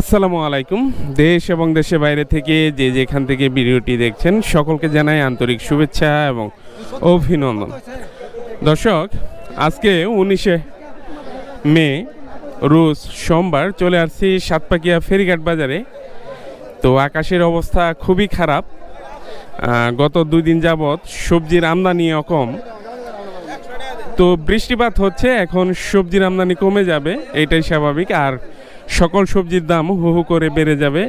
আসসালামু আলাইকুম। দেশ এবং দেশের বাইরে থেকে যে যেখান থেকে ভিডিওটি দেখছেন, সকলকে জানাই আন্তরিক শুভেচ্ছা এবং অভিনন্দন। দর্শক, আজকে উনিশে মে, রোজ সোমবার চলে আসছি সাতপাকিয়া ফেরিঘাট বাজারে। তো আকাশের অবস্থা খুবই খারাপ। গত দুই দিন যাবৎ সবজির আমদানি কম তো বৃষ্টিপাত হচ্ছে, এখন সবজির আমদানি কমে যাবে, এটাই স্বাভাবিক। আর সকল সবজির দাম হু হু করে বেড়ে যাবে,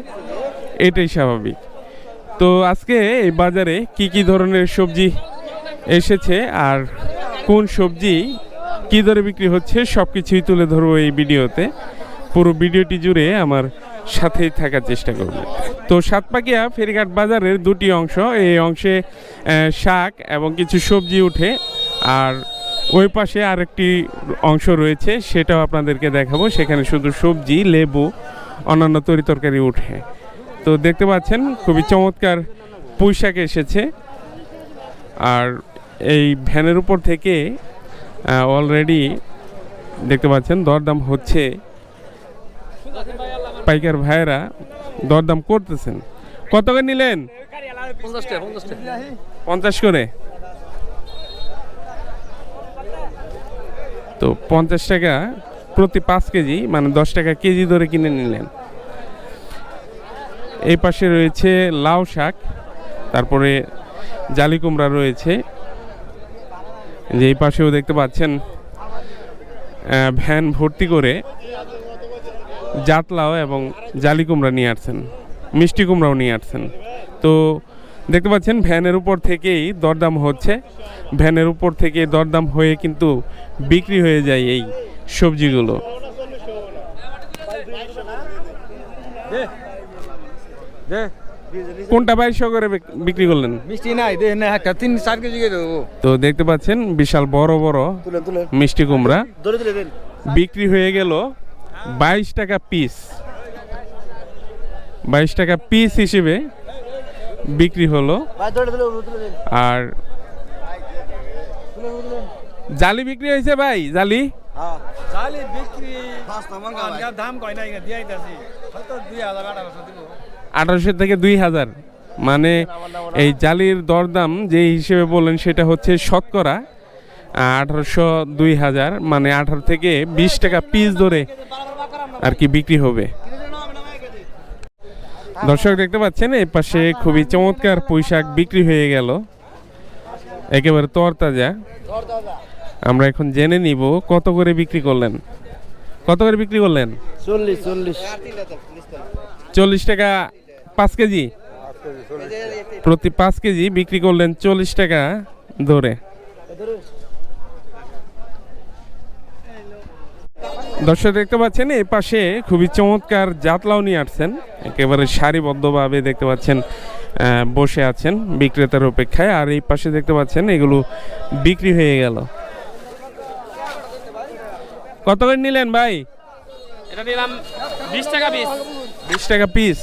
এটাই স্বাভাবিক। তো আজকে এই বাজারে কি কি ধরনের সবজি এসেছে আর কোন সবজি কি দরে বিক্রি হচ্ছে সব কিছুই তুলে ধরবো এই ভিডিওতে। পুরো ভিডিওটি জুড়ে আমার সাথেই থাকার চেষ্টা করবে। তো সাতপাকিয়া ফেরিঘাট বাজারের দুটি অংশ, এই অংশে শাক এবং কিছু সবজি উঠে আর ওই পাশে আরেকটি অংশ রয়েছে সেটাও আপনাদেরকে দেখাবো। সেখানে শুধু সবজি লেবু অন্যান্য তরি তরকারি উঠে। তো দেখতে পাচ্ছেন খুবই চমৎকার পুঁই শাক এসেছে। আর এই ভ্যানের উপর থেকে অলরেডি দেখতে পাচ্ছেন দরদাম হচ্ছে। পাইকার ভাইয়েরা দরদাম করতেছেন। কত করে নিলেন পঞ্চাশ করে? তো পঞ্চাশ টাকা প্রতি পাঁচ কেজি মানে দশ টাকা কেজি ধরে কিনে নিলেন। এই পাশে রয়েছে লাউ শাক, তারপরে জালি কুমড়া রয়েছে। যে এই পাশেও দেখতে পাচ্ছেন ভ্যান ভর্তি করে জাতলাও এবং জালি কুমড়া নিয়ে আসছেন, মিষ্টি কুমড়াও নিয়ে আসছেন। তো দেখতে পাচ্ছেন ভ্যানের উপর থেকেই দরদাম হচ্ছে। ভ্যানের উপর থেকে দরদাম হয়ে কিন্তু বিক্রি হয়ে যায় এই সবজিগুলো। কোনটা বাইশশো করে বিক্রি করলেন? মিষ্টি নাই তিন চার কেজি তো দেখতে পাচ্ছেন বিশাল বড় বড় মিষ্টি কুমড়া। বিক্রি হয়ে গেল বাইশ টাকা পিস। বাইশ টাকা পিস হিসেবে বিক্রি হলো। আর জালি বিক্রি হয়েছে ভাই জালি? হ্যাঁ। বিক্রি দাম কয় আঠারোশো থেকে দুই হাজার। মানে এই জালির দরদাম যে হিসেবে বললেন সেটা হচ্ছে শতকরা আঠারোশো দুই হাজার মানে আঠারো থেকে বিশ টাকা পিস ধরে আর কি বিক্রি হবে। দর্শক দেখতে পাচ্ছেন এই পাশে খুবই চমৎকার পোশাক বিক্রি হয়ে গেল। একেবারে তরতাজা। আমরা এখন জেনে নিব কত করে বিক্রি করলেন। কত করে বিক্রি করলেন? চল্লিশ চল্লিশ। চল্লিশ টাকা পাঁচ কেজি। প্রতি পাঁচ কেজি বিক্রি করলেন চল্লিশ টাকা ধরে। দর্শক দেখতে পাচ্ছেন এই পাশে খুবই চমৎকার জাতলাও নিয়ে আসছেন। একেবারে সারিবদ্ধভাবে দেখতে পাচ্ছেন বসে আছেন বিক্রেতার অপেক্ষায়। আর এই পাশে দেখতে পাচ্ছেন এগুলো বিক্রি হয়ে গেল। কত করে নিলেন ভাই? এটা নিলাম বিশ টাকা পিস বিশ টাকা পিস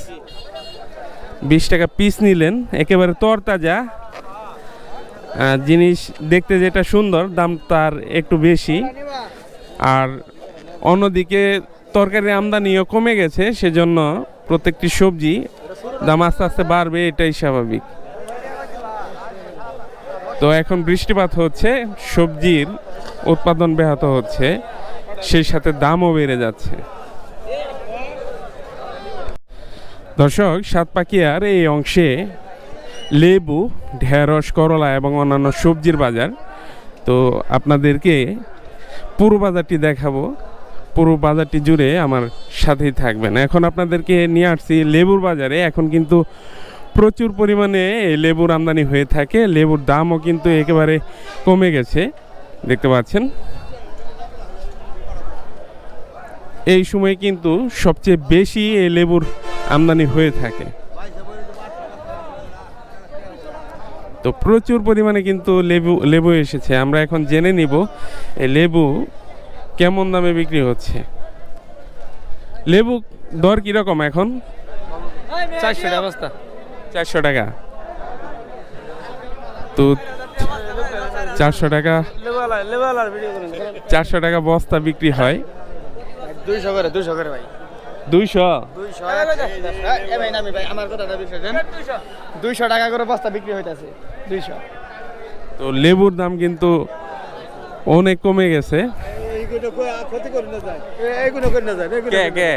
বিশ টাকা পিস নিলেন একেবারে তরতাজা। জিনিস দেখতে যেটা সুন্দর দাম তার একটু বেশি। আর অন্যদিকে তরকারি আমদানিও কমে গেছে, সেজন্য প্রত্যেকটি সবজি দাম আস্তে আস্তে বাড়বে, এটাই স্বাভাবিক। তো এখন বৃষ্টিপাত হচ্ছে, সবজির উৎপাদন ব্যাহত হচ্ছে, সেই সাথে দামও বেড়ে যাচ্ছে। দর্শক, সাতপাকিয়ার এই অংশে লেবু, ঢেঁড়স, করলা এবং অন্যান্য সবজির বাজার। তো আপনাদেরকে পুরো বাজারটি দেখাবো। পুরো বাজারটি জুড়ে আমার সাথেই থাকবেন। এখন আপনাদেরকে নিয়ে আসছি লেবুর বাজারে। এখন কিন্তু প্রচুর পরিমাণে লেবুর আমদানি হয়ে থাকে। লেবুর দামও কিন্তু একেবারে কমে গেছে। দেখতে পাচ্ছেন? এই সময় কিন্তু সবচেয়ে বেশি এই লেবুর আমদানি হয়ে থাকে। তো প্রচুর পরিমাণে কিন্তু লেবু লেবু এসেছে। আমরা এখন জেনে নিব লেবু কেমন দামে বিক্রি হচ্ছে? লেবু দর কীরকম এখন? চারশো টাকা বস্তা। চারশো টাকা। তো চারশো টাকা চারশো টাকা বস্তা বিক্রি হয়। দুইশো করে দুইশো করে ভাই। দুইশো? দুইশো টাকা করে বস্তা বিক্রি হইতাছে। দুইশো। তো লেবুর দাম কিন্তু অনেক কমে গেছে। এইগুলো ক্ষতি করে না যায়। এইগুলো করে না যায় কে কে?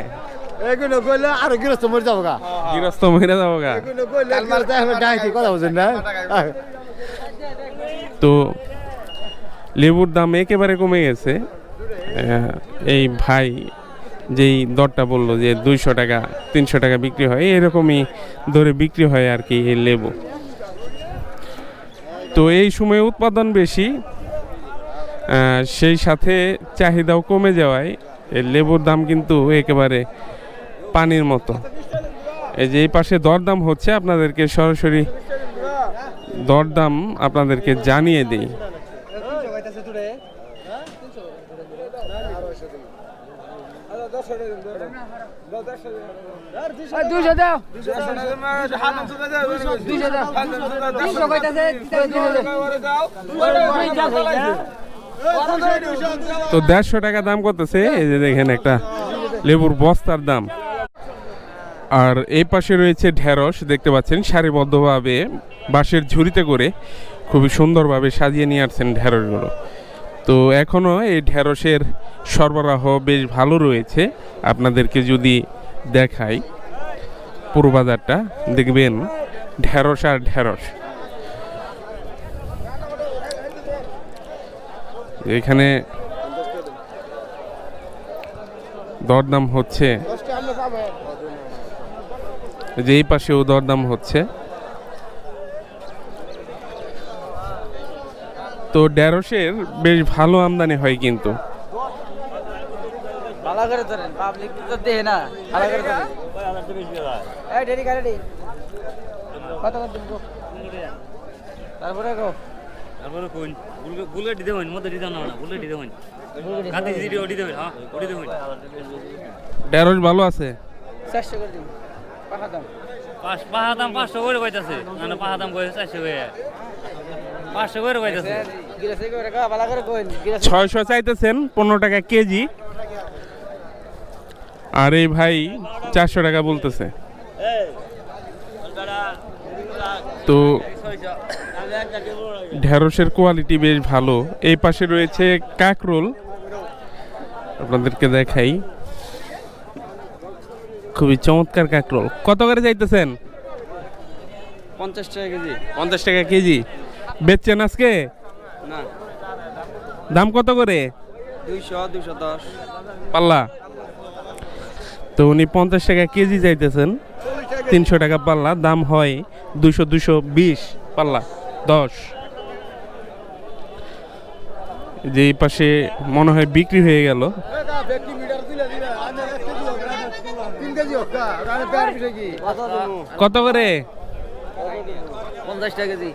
এইগুলো কইলে আরও গৃহস্থ মরে যাব গা গৃহস্থ মহিলা যাব গা এগুলো কইলে আমি ডাইছি কথা বলছেন না তো লেবুর দাম একেবারে কমে গেছে। এই ভাই যেই দরটা বলল যে দুইশো টাকা তিনশো টাকা বিক্রি হয় এরকমই ধরে বিক্রি হয় আর কি এই লেবু। তো এই সময় উৎপাদন বেশি। সেই সাথে চাহিদাও কমে যাওয়ায় এই লেবুর দাম কিন্তু একেবারে পানির মতো। এই যে এই পাশে দরদাম হচ্ছে আপনাদেরকে সরাসরি দরদাম আপনাদেরকে জানিয়ে দিই। দুইশো দাও তো দেড়শো টাকা দাম করতেছে, এই যে দেখেন একটা লেবুর বস্তার দাম। আর এই পাশে রয়েছে ঢেঁড়স, দেখতে পাচ্ছেন, সারিবদ্ধভাবে বাঁশের ঝুড়িতে করে খুবই সুন্দরভাবে সাজিয়ে নিয়ে আসছেন ঢেঁড়সগুলো। তো এখনও এই ঢেঁড়সের সরবরাহ বেশ ভালো রয়েছে। আপনাদেরকে যদি দেখাই পুরো বাজারটা দেখবেন, ঢেঁড়স আর ঢেঁড়স। এখানে দরদাম হচ্ছে যে এই পাশেও দরদাম হচ্ছে। তো ঢেঁড়সের বেশ ভালো আমদানি হয় কিন্তু। ভালো তারপরে কোন বুলেট দিতে হইন মধ্যে দিতে না বুলেট দিতে হইন। কাতে দিদি ওডি দেবেন হ্যাঁ ওডি দেবেন ঢেঁড়স ভালো আছে? চারশো করে দিব পাঠা দাম পাঁচ পাহা দাম পাঁচশো করে কইতাছে না না পাহা দাম কইছে চারশো করে। পাঁচশো করে কইতাছে গিলাসে করে গা ভালো করে কইন গিলাস ছয়শো চাইতেছেন পনেরো টাকা কেজি। আর এই ভাই চারশো টাকা বলতেছে। তো ঢেঁড়সের কোয়ালিটি বেশ ভালো। এই পাশে রয়েছে কাকরোল। আপনাদেরকে দেখাই। খুবই চমৎকার কাকরোল। কত করে যাইতেছেন? পঞ্চাশ টাকা কেজি। পঞ্চাশ টাকা কেজি। বেচছেন আজকে? না। দাম কত করে? দুইশো দুইশো দশ। পাল্লা। তো উনি পঞ্চাশ টাকা কেজি যাইতেছেন। তিনশো টাকা পাল্লা। দাম হয় দুশো দুশো বিশ পাল্লা। দশ। যে এই পাশে মনে হয় বিক্রি হয়ে গেল। কত করে? পঞ্চাশ টাকা কেজি।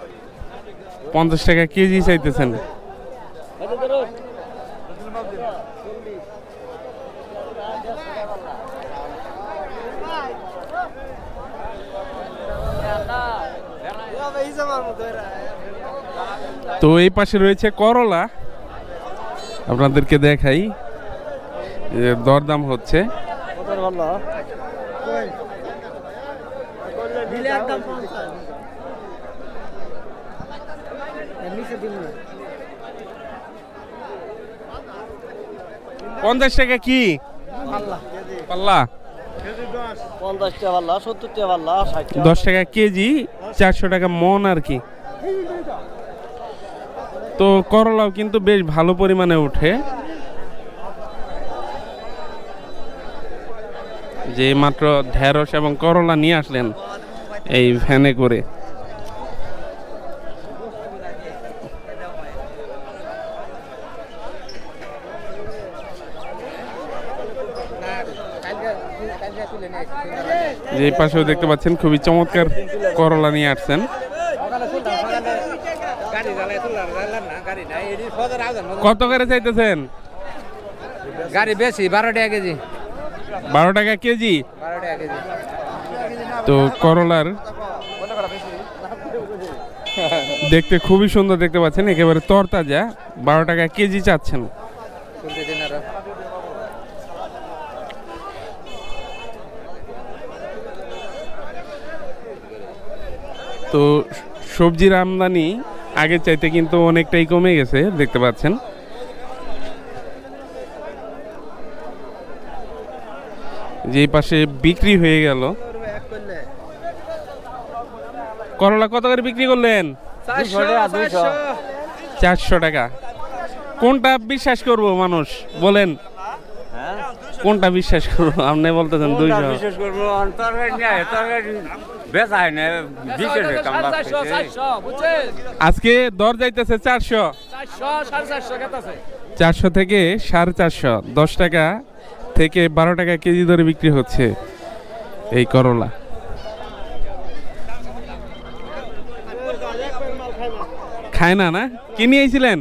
পঞ্চাশ টাকা কেজি চাইতেছেন। তো এই পাশে রয়েছে করলা। আপনাদেরকে দেখাই যে দরদাম হচ্ছে। পঞ্চাশ টাকা কি? পাল্লা। পঞ্চাশ টাকা পাল্লা সত্তর টাকা পাল্লা দশ টাকা কেজি চারশো টাকা মন আর কি। তো করলাও কিন্তু বেশ ভালো পরিমাণে ওঠে। যে মাত্র ঢেঁড়স এবং করলা নিয়ে আসলেন এই ভ্যানে করে। যে পাশেও দেখতে পাচ্ছেন খুবই চমৎকার করলা নিয়ে আসছেন। কত করে চাইতেছেন? গাড়ি বেশি বারো টাকা কেজি। বারো টাকা কেজি? তো করলার দেখতে খুবই সুন্দর দেখতে পাচ্ছেন একেবারে তরতাজা বারো টাকা কেজি চাচ্ছেন। তো সবজির আমদানি আগের চাইতে কিন্তু অনেকটাই কমে গেছে দেখতে পাচ্ছেন। যে পাশে বিক্রি হয়ে গেল। করলা কত করে বিক্রি করলেন? চারশো টাকা। কোনটা বিশ্বাস করব মানুষ? বলেন। কোনটা বিশ্বাস করব? আপনি বলতেছেন দুইশো। বিশেষ করব? বেচা হয় না আজকে দর যাইতেছে চারশো। চারশো থেকে সাড়ে চারশো দশ টাকা থেকে বারো টাকা কেজি দরে বিক্রি হচ্ছে এই করলা। খায় না না? কি নিয়ে আইছিলেন?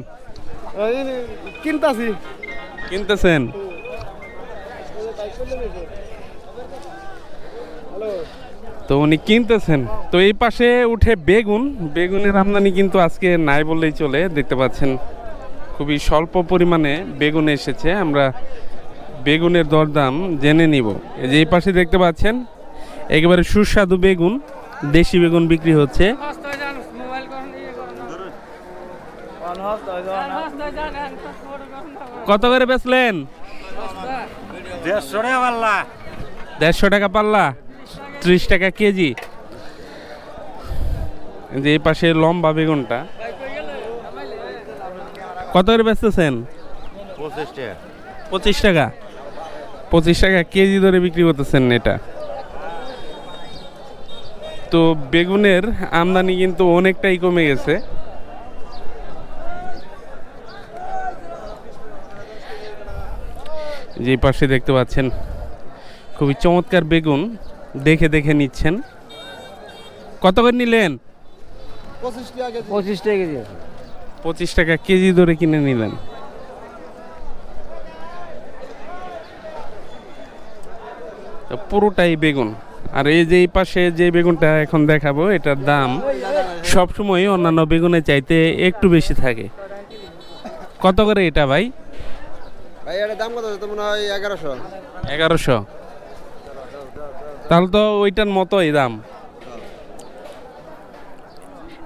কিনতাছি। কিনতেছেন? তো উনি কিনতেছেন। তো এই পাশে উঠে বেগুন। বেগুনের আমদানি কিন্তু আজকে নাই বললেই চলে। দেখতে পাচ্ছেন খুবই স্বল্প পরিমাণে বেগুন এসেছে। আমরা বেগুনের দরদাম জেনে নিব। এই যে এই পাশে দেখতে পাচ্ছেন একেবারে সুস্বাদু বেগুন। দেশি বেগুন বিক্রি হচ্ছে। কত করে বেচলেন? দেড়শো টাকা পাল্লা। দেড়শো টাকা পাল্লা? ত্রিশ টাকা কেজি। যে এই পাশে লম্বা বেগুনটা। কত করে বেচতেছেন? পঁচিশ টাকা। পঁচিশ টাকা। পঁচিশ টাকা কেজি ধরে বিক্রি করতেছেন এটা। তো বেগুনের আমদানি কিন্তু অনেকটাই কমে গেছে। যে পাশে দেখতে পাচ্ছেন খুবই চমৎকার বেগুন। দেখে দেখে নিচ্ছেন। কত করে নিলেন? পঁচিশ টাকা কেজি পঁচিশ টাকা কেজি ধরে কিনে নিলেন। পুরোটাই বেগুন। আর এই যে এই পাশে যে বেগুনটা এখন দেখাবো এটার দাম সবসময় অন্যান্য বেগুনের চাইতে একটু বেশি থাকে। কত করে এটা ভাই? ভাই এটার দাম কত মনে হয় এগারোশো। এগারোশো। তাহলে তো ওইটার মতোই দাম।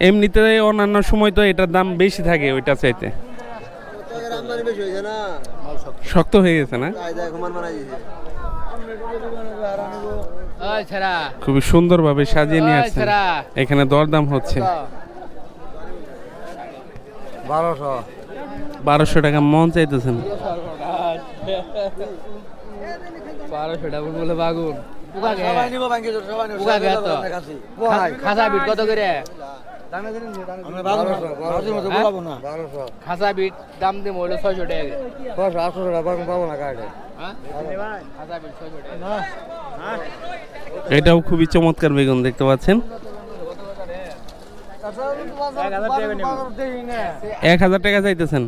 এমনিতে অন্যান্য সময় তো এটার দাম বেশি থাকে ওইটা চাইতে। শক্ত হয়ে গেছে না? খুবই সুন্দরভাবে সাজিয়ে নিয়ে আসছে এখানে দরদাম হচ্ছে। বারোশো। বারোশো টাকা মন চাইতেছেন। বারোশো টাকা বলে বাগুন। পোকা গে। সবাই নিবো ব্যাংকে সবাই নিবো পোকা গে তো খাসা বিট কত করে? হ্যাঁ? না খাসা বিট দাম দিয়ে মরলো ছয়শো টাকা আটশো টাকা পাবো না কার্ডে। হ্যাঁ? টাকা এটাও খুবই চমৎকার বেগুন দেখতে পাচ্ছেন? এক হাজার টাকা চাইতেছেন।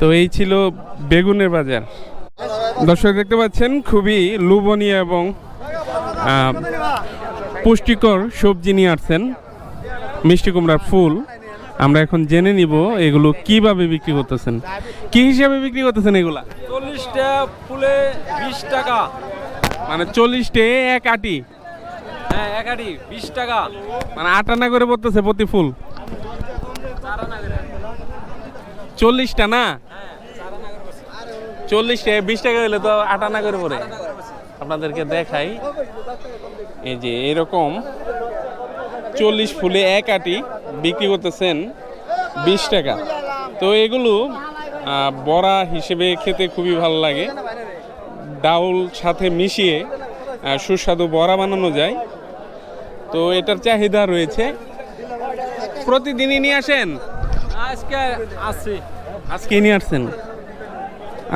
তো এই ছিল বেগুনের বাজার। দর্শক দেখতে পাচ্ছেন খুবই লোভনীয় এবং পুষ্টিকর সবজি নিয়ে আসছেন মিষ্টি কুমড়ার ফুল। আমরা এখন জেনে নিব এগুলো কীভাবে বিক্রি করতেছেন। কি হিসাবে বিক্রি করতেছেন এগুলা? চল্লিশটা ফুলে বিশ টাকা। মানে চল্লিশটে এক আটি? হ্যাঁ একাডি বিশ টাকা। মানে আটানা করে পড়তেছে প্রতি ফুল? চল্লিশটা না? চল্লিশটা, বিশ টাকা হলে তো আটানা করে পড়ে। আপনাদেরকে দেখাই। এই যে এরকম চল্লিশ ফুলে এক আটি বিক্রি করতেছেন বিশ টাকা। তো এগুলো বড়া হিসেবে খেতে খুবই ভালো লাগে। ডাউল সাথে মিশিয়ে সুস্বাদু বড়া বানানো যায়। তো এটার চাহিদা রয়েছে। প্রতিদিনই নিয়ে আসেন? আজকে আসছি আজকেই নিয়ে আসছেন?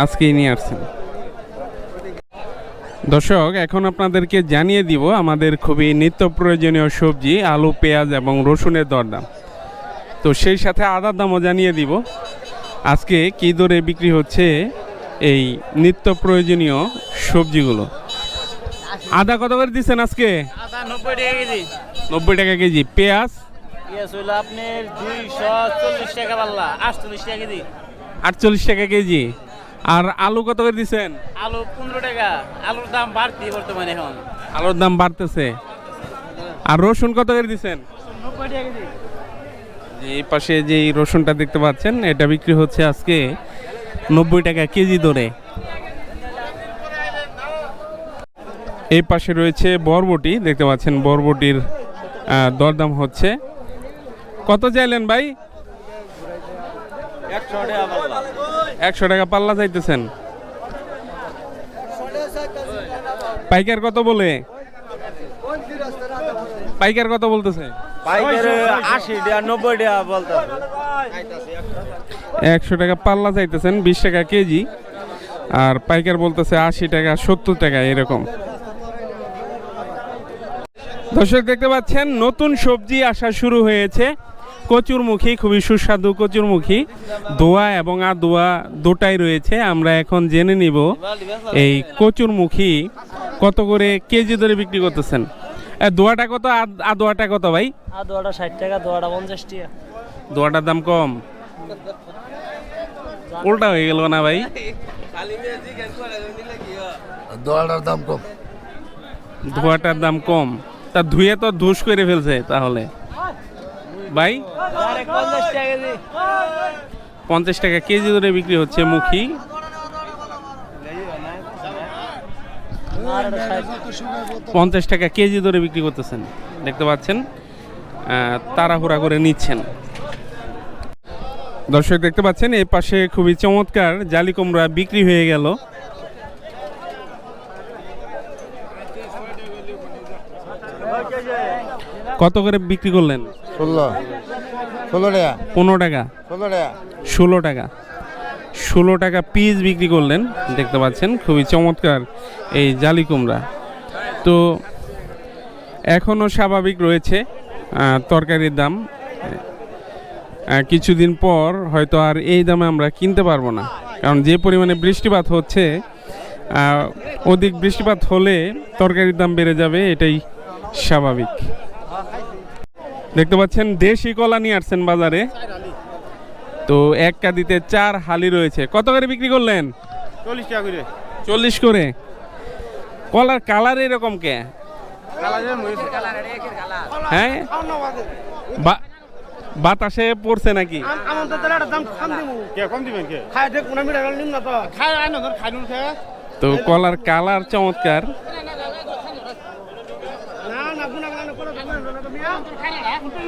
আজকেই নিয়ে আসছেন। দর্শক এখন আপনাদেরকে জানিয়ে দিব আমাদের খুবই নিত্য প্রয়োজনীয় সবজি আলু পেঁয়াজ এবং রসুনের দরদাম। তো সেই সাথে আদার দামও জানিয়ে দিব। আজকে কী দরে বিক্রি হচ্ছে এই নিত্য প্রয়োজনীয় সবজিগুলো? আদা কত করে দিচ্ছেন আজকে? নব্বই টাকা কেজি। নব্বই টাকা কেজি। পেঁয়াজ? পেঁয়াজ হইল আপনার দুইশো চল্লিশ টাকা পাল্লা। আটচল্লিশ টাকা কেজি। আটচল্লিশ টাকা কেজি। আর আলু কত করে দিছেন? আলু পনেরো টাকা। আলুর দাম বাড়তি বর্তমানে এখন। আলুর দাম বাড়তেছে। আর রসুন কত করে দিছেন? নব্বই টাকা কেজি। এই পাশে যে রসুনটা দেখতে পাচ্ছেন এটা বিক্রি হচ্ছে আজকে নব্বই টাকা কেজি দরে। এই পাশে রয়েছে বরবটি। দেখতে পাচ্ছেন বরবটির দরদাম হচ্ছে। কত চাইলেন ভাই? একশো টাকা পাল্লা চাইতেছেন। পাইকার কত বলে? পাইকার কত বলতেছে? একশো টাকা পাল্লা চাইতেছেন বিশ টাকা কেজি। আর পাইকার বলতেছে আশি টাকা সত্তর টাকা এরকম। দর্শক দেখতে পাচ্ছেন নতুন সবজি আসা শুরু হয়েছে। কচুরমুখী খুবই সুস্বাদু কচুরমুখী। দোয়া এবং আদোয়া দুটাই রয়েছে আমরা এখন জেনে নিব এই কচুরমুখী কত করে কেজি ধরে বিক্রি করতেছেন। দোয়াটা কত? আদ- আদোয়াটা কত ভাই? দোয়াটা ষাট টাকা দোয়াটা পঞ্চাশ টাকা। দোয়াটার দাম কম। উল্টা হয়ে গেল না ভাই? দোয়াটার দাম কম। ধোয়াটার দাম কম। তা ধুয়ে তো ধুস করে ফেলছে তাহলে। ভাই? পঞ্চাশ টাকা কেজি ধরে বিক্রি হচ্ছে মুখী। পঞ্চাশ টাকা কেজি ধরে বিক্রি করতেছেন, দেখতে পাচ্ছেন তাড়াহুড়া করে নিচ্ছেন। দর্শক, দেখতে পাচ্ছেন, এই পাশে খুবই চমৎকার জালি কুমড়া বিক্রি হয়ে গেল। কত করে বিক্রি করলেন? ষোলো। ষোলো টাকা। পনেরো টাকা। ষোলো টাকা। ষোলো টাকা। ষোলো টাকা পিস বিক্রি করলেন দেখতে পাচ্ছেন খুবই চমৎকার এই জালি কুমড়া। তো এখনও স্বাভাবিক রয়েছে তরকারির দাম। কিছুদিন পর হয়তো আর এই দামে আমরা কিনতে পারব না। কারণ যে পরিমাণে বৃষ্টিপাত হচ্ছে অধিক বৃষ্টিপাত হলে তরকারির দাম বেড়ে যাবে এটাই স্বাভাবিক। দেখতে পাচ্ছেন দেশি কলা নিয়ে আসছেন বাজারে। তো এক কাদিতে চার হালি রয়েছে। কত করে বিক্রি করলেন? চল্লিশ টাকা করে। চল্লিশ করে। কলার কালার এরকম কে? হ্যাঁ? বাতাসে পড়ছে নাকি? তো কলার কালার কম Untuk.